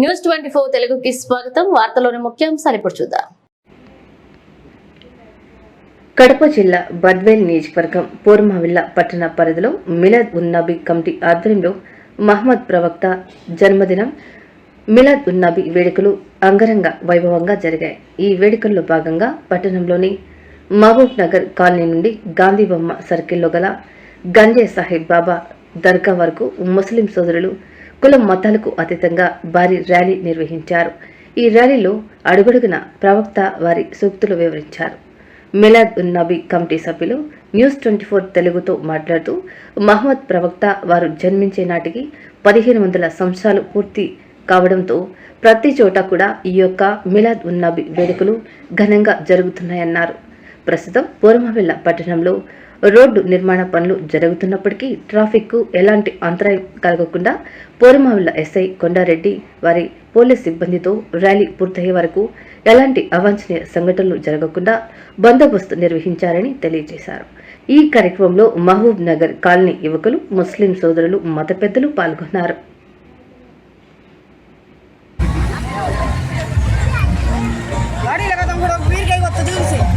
News twenty four తెలుగుకి స్వాగతం. వార్తలోని ముఖ్యాంశాలు ఇప్పుడు చూద్దాం. కడప జిల్లా బద్వేల్ నియోజకవర్గం పూర్మావిల్ల పట్టణ పరిధిలో మిలాద్ ఉన్నాబి కమిటీ ఆధ్వర్యంలో మహమ్మద్ ప్రవక్త జన్మదినం మిలాద్ ఉన్నబీ వేడుకలు అంగరంగ వైభవంగా జరిగాయి. ఈ వేడుకల్లో భాగంగా పట్టణంలోని మహబూబ్ నగర్ కాలనీ నుండి గాంధీ బొమ్మ సర్కిల్లో గల గంజే సాహిబ్ బాబా దర్గా వరకు ముస్లిం సోదరులు కులం మతాలకు అతీతంగా భారీ ర్యాలీ నిర్వహించారు. ఈ ర్యాలీలో అడుగడుగున ప్రవక్త వారి సూక్తులు వివరించారు. మిలాద్ ఉన్ నబీ కమిటీ సభ్యులు న్యూస్ ట్వంటీ ఫోర్ తెలుగుతో మాట్లాడుతూ మహమ్మద్ ప్రవక్త వారు జన్మించే నాటికి పదిహేను వందల సంవత్సరాలు పూర్తి కావడంతో ప్రతి చోట కూడా ఈ యొక్క మిలాద్ ఉన్ నబీ వేడుకలు ఘనంగా జరుగుతున్నాయన్నారు. ప్రస్తుతం పూర్మవిల్ల పట్టణంలో రోడ్డు నిర్మాణ పనులు జరుగుతున్నప్పటికీ ట్రాఫిక్కు ఎలాంటి అంతరాయం కలగకుండా పోరుమావిల్ల ఎస్ఐ కొండారెడ్డి వారి పోలీస్ సిబ్బందితో ర్యాలీ పూర్తయ్యే వరకు ఎలాంటి అవాంఛనీయ సంఘటనలు జరగకుండా బందోబస్తు నిర్వహించారని తెలియజేశారు ఈ కార్యక్రమంలో మహబూబ్ నగర్ కాలనీ యువకులు ముస్లిం సోదరులు మత పెద్దలు పాల్గొన్నారు गाड़ी लगा तुम थोड़ा वीर गई वो तजूर से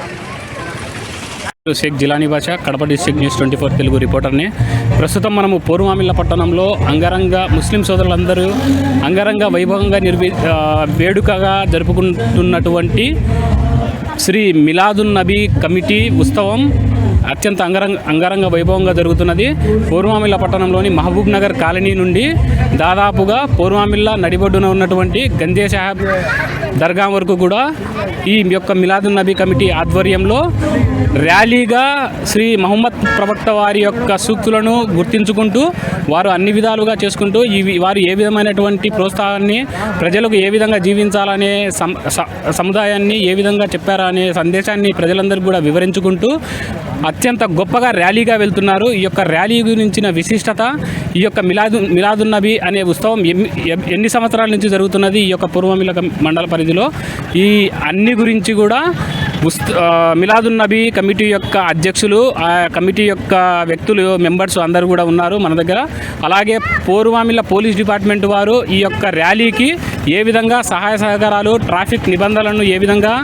Sheikh Jilani Basha Kadapa district news twenty four Telugu రిపోర్టర్ని. ప్రస్తుతం మనము పూర్వమామిళ్ళ పట్టణంలో అంగరంగ ముస్లిం సోదరులందరూ అంగరంగ వైభవంగా నిర్వి వేడుకగా జరుపుకుంటున్నటువంటి శ్రీ మిలాదున్ నబీ కమిటీ ఉత్సవం అత్యంత అంగరంగ అంగరంగ వైభవంగా జరుగుతున్నది. పూర్వమిల్ల పట్టణంలోని మహబూబ్ నగర్ కాలనీ నుండి దాదాపుగా పూర్వమిల్ల నడిబొడ్డున ఉన్నటువంటి గంజే సాహెబ్ దర్గా వరకు కూడా ఈ యొక్క మిలాదున్ నబీ కమిటీ ఆధ్వర్యంలో ర్యాలీగా శ్రీ మహమ్మద్ ప్రవక్త వారి యొక్క సూక్తులను గుర్తించుకుంటూ వారు అన్ని విధాలుగా చేసుకుంటూ ఇవి వారు ఏ విధమైనటువంటి ప్రోత్సాహాన్ని ప్రజలకు ఏ విధంగా జీవించాలనే సం- సముదాయాన్ని ఏ విధంగా చెప్పారా అనే సందేశాన్ని ప్రజలందరికీ కూడా వివరించుకుంటూ అత్యంత గొప్పగా ర్యాలీగా వెళ్తున్నారు. ఈ యొక్క ర్యాలీ గురించిన విశిష్టత ఈ యొక్క మిలాదు మిలాదున్నబి అనే ఉత్సవం ఎన్ని- ఎన్ని సంవత్సరాల నుంచి జరుగుతున్నది ఈ యొక్క పూర్వమిల మండల పరిధిలో? ఈ అన్ని గురించి కూడా మిలాదున్ నబీ కమిటీ యొక్క అధ్యక్షులు ఆ కమిటీ యొక్క వ్యక్తులు మెంబర్స్ అందరూ కూడా ఉన్నారు మన దగ్గర. అలాగే పూర్వామిల్ల పోలీస్ డిపార్ట్మెంట్ వారు ఈ యొక్క ర్యాలీకి ఏ విధంగా సహాయ సహకారాలు ట్రాఫిక్ నిబంధనలను ఏ విధంగా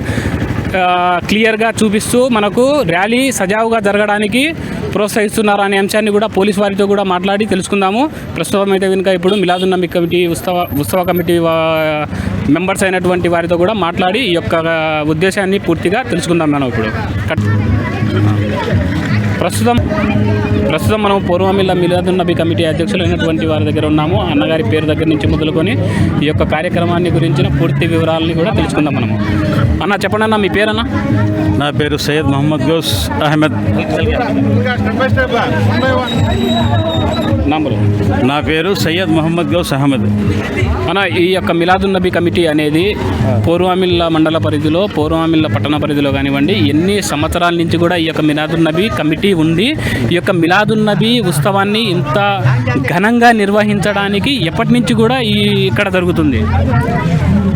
క్లియర్గా చూపిస్తూ మనకు ర్యాలీ సజావుగా జరగడానికి ప్రోత్సహిస్తున్నారు అనే అంశాన్ని కూడా పోలీస్ వారితో కూడా మాట్లాడి తెలుసుకుందాము. ప్రస్తుతం అయితే కనుక ఇప్పుడు మిలాదున్నమి కమిటీ ఉత్సవ ఉత్సవ కమిటీ మెంబర్స్ అయినటువంటి వారితో కూడా మాట్లాడి ఈ యొక్క ఉద్దేశాన్ని పూర్తిగా తెలుసుకుందాం మనం ఇప్పుడు. కట్- ప్రస్తుతం ప్రస్తుతం మనం పూర్వమిల్ల మిలాదున్ నబీ కమిటీ అధ్యక్షులైనటువంటి వారి దగ్గర ఉన్నాము. అన్నగారి పేరు దగ్గర నుంచి మొదలుకొని ఈ యొక్క కార్యక్రమాన్ని గురించిన పూర్తి వివరాలని కూడా తెలుసుకుందాం మనము. అన్న చెప్పండి అన్న మీ పేరన్నా? నా పేరు సయ్యద్ మహమ్మద్ గౌస్ అహ్మద్. నంబరు. నా పేరు సయ్యద్ మహమ్మద్ గౌస్ అహ్మద్. మన ఈ యొక్క మిలాదున్ నబీ కమిటీ అనేది పూర్వామిల్ల మండల పరిధిలో పూర్వామిల్ల పట్టణ పరిధిలో కానివ్వండి ఎన్ని సంవత్సరాల నుంచి కూడా ఈ యొక్క మిలాదున్ నబీ కమిటీ ఉంది ఈ యొక్క మిలాదున్నబీ ఉత్సవాన్ని ఇంత ఘనంగా నిర్వహించడానికి ఎప్పటి నుంచి కూడా ఈ ఇక్కడ జరుగుతుంది?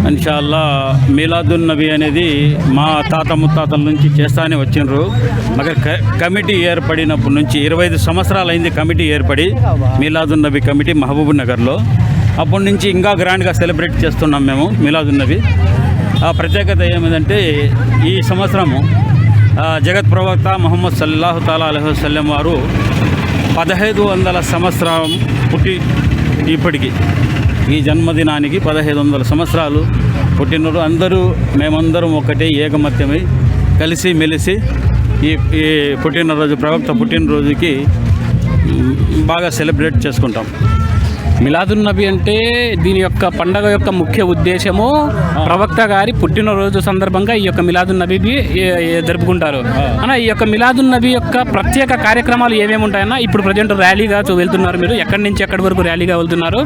ఇన్షాల్లా మీలాదున్ నబీ అనేది మా తాత ముత్తాతల నుంచి చేస్తానే వచ్చిండ్రు. మగర్ క- కమిటీ ఏర్పడినప్పటి నుంచి ఇరవై ఐదు సంవత్సరాలు అయింది కమిటీ ఏర్పడి మీలాదున్ నబీ కమిటీ మహబూబ్ నగర్లో. అప్పటి నుంచి ఇంకా గ్రాండ్గా సెలబ్రేట్ చేస్తున్నాం మేము మీలాదున్ నబీ. ఆ ప్రత్యేకత ఏమిటంటే ఈ సంవత్సరము జగత్ ప్రవక్త మొహమ్మద్ సల్లాహు తాలా అలహుసల్లం వారు పదహైదు వందల సంవత్సరం పుట్టి ఇప్పటికి ఈ జన్మదినానికి పదహైదు వందల సంవత్సరాలు పుట్టినరు. అందరూ మేమందరం ఒకటే ఏకమత్యమై కలిసి మెలిసి ఈ ఈ పుట్టినరోజు ప్రవక్త పుట్టినరోజుకి బాగా సెలబ్రేట్ చేసుకుంటాం. మిలాదున్ నబీ అంటే దీని యొక్క పండగ యొక్క ముఖ్య ఉద్దేశము ప్రవక్త గారి పుట్టినరోజు సందర్భంగా ఈ యొక్క మిలాదున్ నబీని ఏ- ఏ- జరుపుకుంటారు. అన్న ఈ యొక్క మిలాదున్ నబీ యొక్క ప్రత్యేక కార్యక్రమాలు ఏమేమి ఉంటాయన్న ఇప్పుడు ప్రజెంట్ ర్యాలీగా వెళ్తున్నారు మీరు. ఎక్కడి నుంచి ఎక్కడి వరకు ర్యాలీగా వెళ్తున్నారు.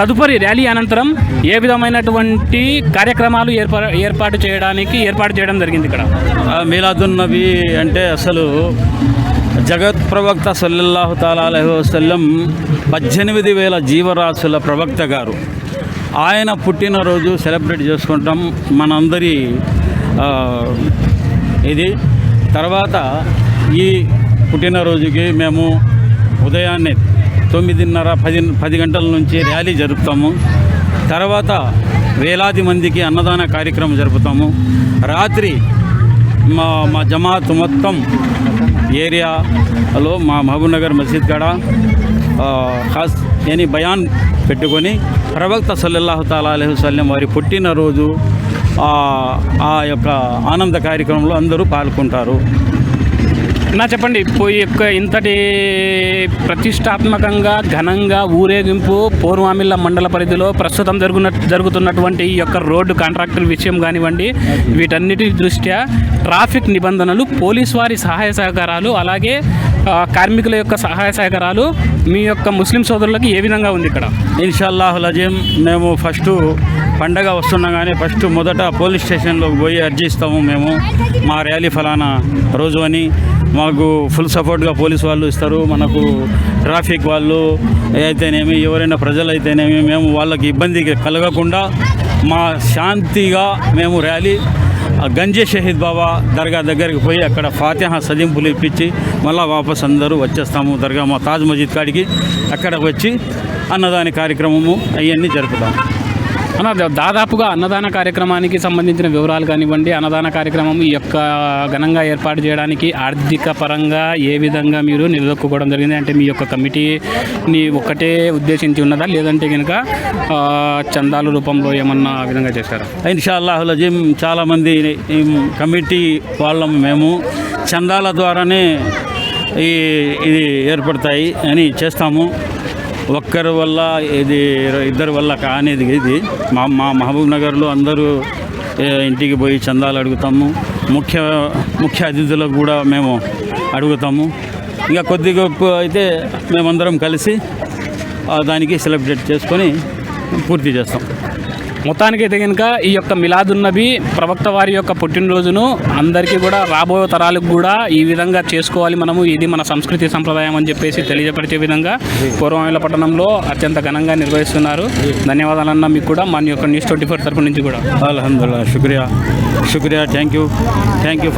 తదుపరి ర్యాలీ అనంతరం ఏ విధమైనటువంటి కార్యక్రమాలు ఏర్పా ఏర్పాటు చేయడానికి ఏర్పాటు చేయడం జరిగింది ఇక్కడ? ఆ మీలాదున్ నబీ అంటే అసలు జగత్ ప్రవక్త సల్లల్లాహు తాలాహు వసల్లం పద్దెనిమిది వేల జీవరాశుల ప్రవక్త గారు. ఆయన పుట్టినరోజు సెలబ్రేట్ చేసుకుంటాం మనందరి ఇది. తర్వాత ఈ పుట్టినరోజుకి మేము ఉదయాన్నే తొమ్మిదిన్నర పది పది గంటల నుంచి ర్యాలీ జరుపుతాము. తర్వాత వేలాది మందికి అన్నదాన కార్యక్రమం జరుపుతాము. రాత్రి మా మా జమాత్ మొత్తం ఏరియాలో మా మహబూబ్నగర్ మసీద్ కాడ ఖాస్ అని బయాన్ పెట్టుకొని ప్రవక్త సల్లల్లాహు తాలా అలైహి వసల్లం వారి పుట్టినరోజు ఆ యొక్క ఆనంద కార్యక్రమంలో అందరూ పాల్గొంటారు. నా చెప్పండి పోయి యొక్క ఇంతటి ప్రతిష్టాత్మకంగా ఘనంగా ఊరేగింపు పూర్వామిల్ల మండల పరిధిలో ప్రస్తుతం జరుగున జరుగుతున్నటువంటి ఈ యొక్క రోడ్డు కాంట్రాక్టుల విషయం కానివ్వండి వీటన్నిటి దృష్ట్యా ట్రాఫిక్ నిబంధనలు పోలీస్ వారి సహాయ సహకారాలు అలాగే కార్మికుల యొక్క సహాయ సహకారాలు మీ యొక్క ముస్లిం సోదరులకు ఏ విధంగా ఉంది ఇక్కడ? ఇన్షాల్లాహ్ లజీం మేము ఫస్ట్ పండగ వస్తున్నా కానీ ఫస్ట్ మొదట పోలీస్ స్టేషన్లోకి పోయి అర్జీ ఇస్తాము మేము మా ర్యాలీ ఫలానా రోజు అని. మాకు ఫుల్ సపోర్ట్గా పోలీస్ వాళ్ళు ఇస్తారు. మనకు ట్రాఫిక్ వాళ్ళు అయితేనేమి ఎవరైనా ప్రజలు అయితేనేమి మేము వాళ్ళకి ఇబ్బంది కలగకుండా మా శాంతిగా మేము ర్యాలీ గంజే షహీద్ బాబా దర్గా దగ్గరికి పోయి అక్కడ ఫాతిహా సదింపులు ఇప్పించి మళ్ళీ వాపస్ అందరూ వచ్చేస్తాము దర్గా మా తాజ్ మజీద్ కాడికి. అక్కడ వచ్చి అన్నదాని కార్యక్రమము అవన్నీ జరుపుతాము. అన్న దాదాపుగా అన్నదాన కార్యక్రమానికి సంబంధించిన వివరాలు కానివ్వండి. అన్నదాన కార్యక్రమం ఈ యొక్క ఘనంగా ఏర్పాటు చేయడానికి ఆర్థిక పరంగా ఏ విధంగా మీరు నిలదొక్కుకోవడం జరిగింది? అంటే మీ యొక్క కమిటీని ఒక్కటే ఉద్దేశించి ఉన్నదా? లేదంటే కనుక చందాల రూపంలో ఏమన్నా ఆ విధంగా చేశారా? ఇన్షాల్లాహ్ లజీం చాలామంది కమిటీ వాళ్ళం మేము. చందాల ద్వారానే ఈ ఇది ఏర్పడతాయి అని చేస్తాము. ఒక్కరి వల్ల ఇది ఇద్దరి వల్ల కానిది ఇది. మా మా మహబూబ్ నగర్లో అందరూ ఇంటికి పోయి చందాలు అడుగుతాము. ముఖ్య ముఖ్య అతిథులకు కూడా మేము అడుగుతాము. ఇంకా కొద్ది గొప్ప అయితే మేమందరం కలిసి దానికి సెలబ్రేట్ చేసుకొని పూర్తి చేస్తాం. మొత్తానికైతే కనుక ఈ యొక్క మిలాదున్నబి ప్రవక్త వారి యొక్క పుట్టినరోజును అందరికీ కూడా రాబోయే తరాలకు కూడా ఈ విధంగా చేసుకోవాలి మనము. ఇది మన సంస్కృతి సంప్రదాయం అని చెప్పేసి తెలియజపరిచే విధంగా పూర్వమైన పట్టణంలో అత్యంత ఘనంగా నిర్వహిస్తున్నారు. ధన్యవాదాలన్న మీకు కూడా మన యొక్క న్యూస్ ట్వంటీ ఫోర్ తరపు నుంచి కూడా. అల్హమ్దుల్లా శుక్రియా. శుక్రియా thank you thank you for